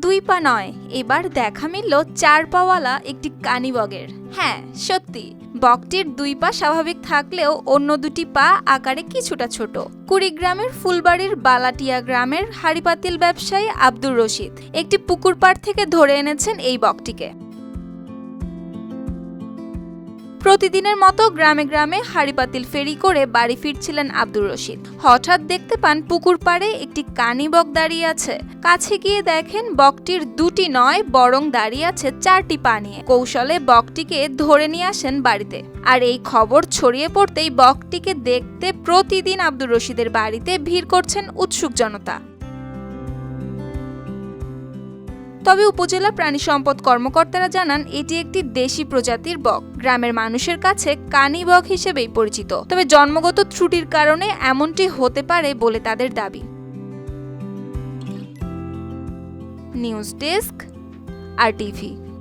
দুই পা নয়, এবার দেখা মিলল চার পাওয়ালা একটি কানিবগের হ্যাঁ সত্যি বকটির দুই পা স্বাভাবিক থাকলেও অন্য দুটি পা আকারে কিছুটা ছোট। কুড়িগ্রামের ফুলবাড়ির বালাটিয়া গ্রামের হাড়িপাতিল ব্যবসায়ী আব্দুর রশিদ একটি পুকুর পাড় থেকে ধরে এনেছেন এই বকটিকে প্রতিদিনের মতো গ্রামে গ্রামে হাড়িপাতিল ফেরি করে বাড়ি ফিরছিলেন আব্দুর রশিদ। হঠাৎ দেখতে পান পুকুর পাড়ে একটি কানি বক দাঁড়িয়ে আছে। কাছে গিয়ে দেখেন বকটির দুটি নয়, বরং দাঁড়িয়ে আছে চারটি পা নিয়ে। কৌশলে বকটিকে ধরে নিয়ে আসেন বাড়িতে। আর এই খবর ছড়িয়ে পড়তেই বকটিকে দেখতে প্রতিদিন আব্দুর রশিদের বাড়িতে ভিড় করছেন উৎসুক জনতা। তবে উপজেলা প্রাণী সম্পদ কর্মকর্তারা জানান, এটি একটি দেশি প্রজাতির বক। গ্রামের মানুষের কাছে কানি বক হিসেবেই পরিচিত। তবে জন্মগত ত্রুটির কারণে এমনটি হতে পারে বলে তাদের দাবি। নিউজ ডেস্ক, আর টিভি।